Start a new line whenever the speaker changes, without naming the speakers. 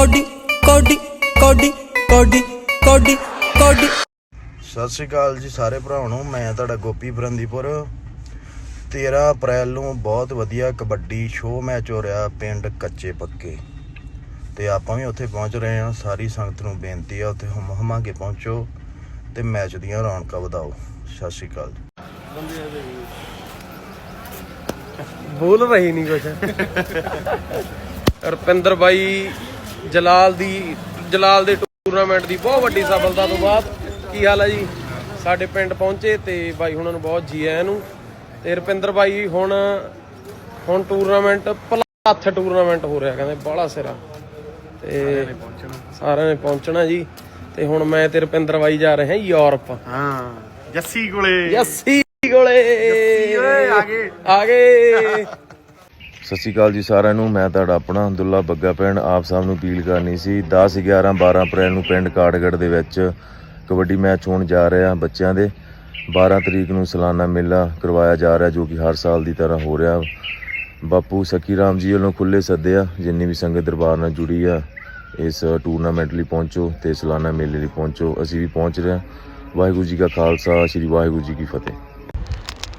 Cody ਕੋਡੀ ਕੋਡੀ ਕੋਡੀ ਕੋਡੀ ਕੋਡੀ।
ਸਤਿ ਸ਼੍ਰੀ ਅਕਾਲ ਜੀ ਸਾਰੇ ਭਰਾਵਾਂ ਨੂੰ ਮੈਂ ਤੁਹਾਡਾ ਗੋਪੀ ਬਰੰਦੀਪੁਰ। 13 ਅਪ੍ਰੈਲ ਨੂੰ ਬਹੁਤ ਵਧੀਆ ਕਬੱਡੀ ਸ਼ੋਅ ਮੈਚ ਹੋ ਰਿਹਾ ਪਿੰਡ ਕੱਚੇ ਪੱਕੇ। ਤੇ ਆਪਾਂ ਵੀ ਉੱਥੇ ਪਹੁੰਚ ਰਹੇ ਹਾਂ ਸਾਰੀ ਸੰਗਤ ਨੂੰ ਬੇਨਤੀ ਆ ਉੱਥੇ ਹਮ ਹਮਾ ਕੇ ਪਹੁੰਚੋ ਤੇ ਮੈਚ ਦੀਆਂ ਰੌਣਕਾਂ ਵਧਾਓ। ਸਤਿ ਸ਼੍ਰੀ ਅਕਾਲ
ਬੋਲ ਰਹੀ ਨਹੀਂ ਕੁਛ। ਰਪਿੰਦਰ ਬਾਈ ਜਲਾਲ ਦੀ ਜਲਾਲ ਦੇ ਟੂਰਨਾਮੈਂਟ ਦੀ ਬਹੁਤ ਵੱਡੀ ਸਫਲਤਾ ਤੋਂ ਬਾਅਦ ਕੀ ਹਾਲ ਹੈ ਜੀ? ਸਾਡੇ ਪਿੰਡ ਪਹੁੰਚੇ ਤੇ ਬਾਈ ਹੁਣਾਂ ਨੂੰ ਬਹੁਤ ਜੀ ਆਇਆਂ ਨੂੰ ਤੇ ਰਪਿੰਦਰ ਬਾਈ ਹੁਣ ਹੁਣ ਟੂਰਨਾਮੈਂਟ ਪਲੱਥ ਟੂਰਨਾਮੈਂਟ ਹੋ ਰਿਹਾ ਕਹਿੰਦੇ ਬਾਹਲਾ ਸਿਰਾ। ਤੇ ਸਾਰਿਆਂ ਨੇ ਪਹੁੰਚਣਾ। ਜੀ। ਤੇ ਹੁਣ ਮੈਂ ਤੇ ਰਪਿੰਦਰ ਬਾਈ ਜਾ ਰਹੇ ਹਾਂ ਯੂਰਪ।
ਹਾਂ ਜੱਸੀ ਕੋਲੇ।
ਯੱਸੀ ਕੋਲੇ।
ਓਏ, ਆ ਗਏ।
ਆ ਗਏ।
ਸਤਿ ਸ਼੍ਰੀ ਅਕਾਲ ਜੀ ਸਾਰਿਆਂ ਨੂੰ। ਮੈਂ ਤੁਹਾਡਾ ਆਪਣਾ ਅਬਦੁੱਲਾ ਬੱਗਾ ਪਿੰਡ ਆਪ ਸਾਹਿਬ ਨੂੰ ਅਪੀਲ ਕਰਨੀ ਸੀ। 10 11 12 ਅਪ੍ਰੈਲ ਨੂੰ ਪਿੰਡ ਕਾੜਗੜ ਦੇ ਵਿੱਚ ਕਬੱਡੀ ਮੈਚ ਹੋਣ ਜਾ ਰਿਹਾ ਬੱਚਿਆਂ ਦੇ। 12 ਤਰੀਕ ਨੂੰ ਸਾਲਾਨਾ ਮੇਲਾ ਕਰਵਾਇਆ ਜਾ ਰਿਹਾ ਜੋ ਕਿ ਹਰ ਸਾਲ ਦੀ ਤਰ੍ਹਾਂ ਹੋ ਰਿਹਾ। ਬਾਪੂ ਸਖੀ ਰਾਮ ਜੀ ਵੱਲੋਂ ਖੁੱਲੇ ਸੱਦੇ ਆ, ਜਿੰਨੀ ਵੀ ਸੰਗਤ ਦਰਬਾਰ ਨਾਲ ਜੁੜੀ ਆ, ਇਸ ਟੂਰਨਾਮੈਂਟ ਲਈ ਪਹੁੰਚੋ ਤੇ ਸਾਲਾਨਾ ਮੇਲੇ ਲਈ ਪਹੁੰਚੋ। ਅਸੀਂ ਵੀ ਪਹੁੰਚ ਰਹੇ ਹਾਂ। ਵਾਹਿਗੁਰੂ ਜੀ ਕਾ ਖਾਲਸਾ, ਸ੍ਰੀ ਵਾਹਿਗੁਰੂ ਜੀ ਕੀ ਫਤਿਹ।